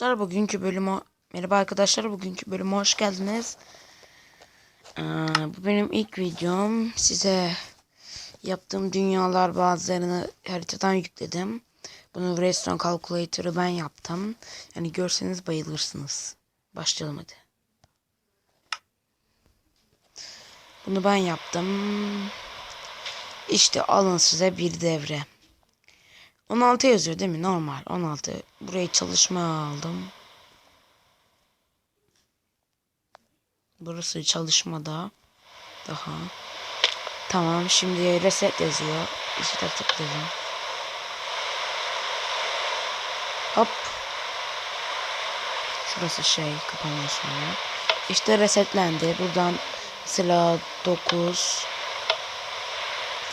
Arkadaşlar bugünkü bölüme merhaba arkadaşlar bugünkü bölüme hoş geldiniz. Ee, bu benim ilk videom. Size yaptığım dünyalar bazılarını haritadan yükledim. Bunu Redstone Calculator'ı ben yaptım. Yani görseniz bayılırsınız. Başlayalım hadi. Bunu ben yaptım. İşte alın size bir devre. 16 yazıyor değil mi? Normal 16. Burayı çalışma aldım. Burası çalışmada. Daha. Tamam şimdi reset yazıyor. İşte tıkladım. Hop. Şurası şey kapanıyor sonra. İşte resetlendi. Buradan mesela 9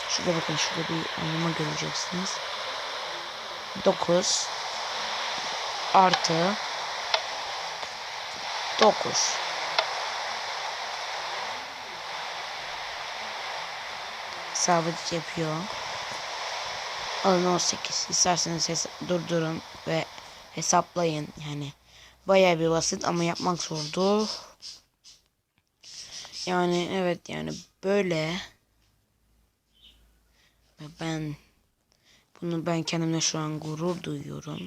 Şurada bakın şurada bir oynama göreceksiniz. 9 artı 9 hesabı yapıyor. Alın 18. İsterseniz durdurun ve hesaplayın. Yani bayağı bir basit ama yapmak zordu. Yani evet yani böyle ben bunu ben kendimle şu an gurur duyuyorum.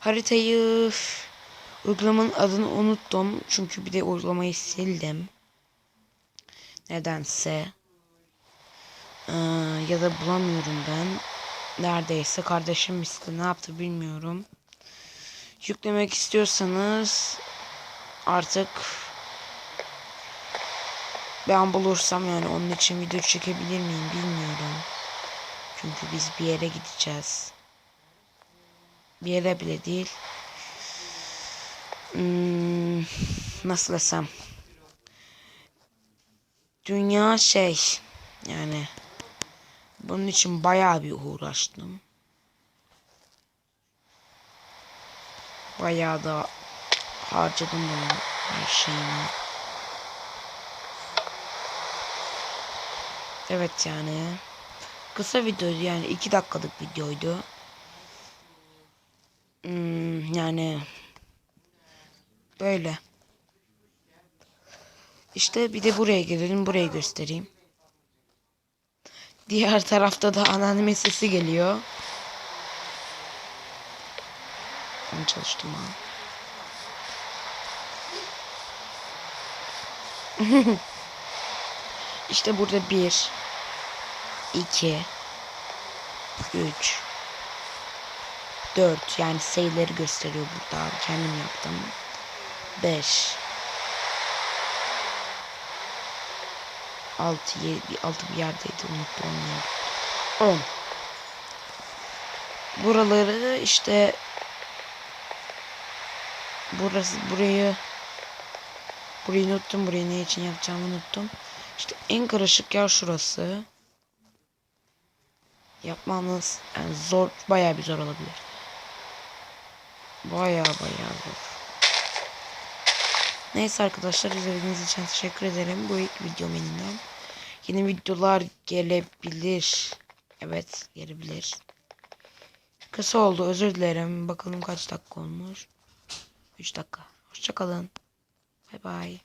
Haritayı uygulamanın adını unuttum. Çünkü bir de uygulamayı sildim. Nedense. Ee, ya da bulamıyorum ben. Neredeyse kardeşim misli ne yaptı bilmiyorum. Yüklemek istiyorsanız artık ben bulursam yani onun için video çekebilir miyim bilmiyorum. Çünkü biz bir yere gideceğiz. Bir yere bile değil. Hmm, nasıl desem. Dünya şey yani bunun için bayağı bir uğraştım. Bayağı da harcadım bunun her şeyini. Evet yani kısa videoydu yani 2 dakikalık videoydu. Hmm, yani böyle. İşte bir de buraya gelelim burayı göstereyim. Diğer tarafta da anneannemin sesi geliyor. Ben çalıştım ha. işte burada bir, iki, üç, dört yani sayıları gösteriyor burada. Kendim yaptım. Beş, altı, yedi, altı bir yerdeydi unuttum onu. On. Buraları işte burası burayı burayı unuttum burayı ne için yapacağımı unuttum. İşte en karışık yer şurası. Yapmamız yani zor bayağı bir zor olabilir. Bayağı bayağı zor. Neyse arkadaşlar izlediğiniz için teşekkür ederim. Bu ilk videom yeniden. Yeni videolar gelebilir. Evet gelebilir. Kısa oldu özür dilerim. Bakalım kaç dakika olmuş. 3 dakika. Hoşçakalın. Bay bay.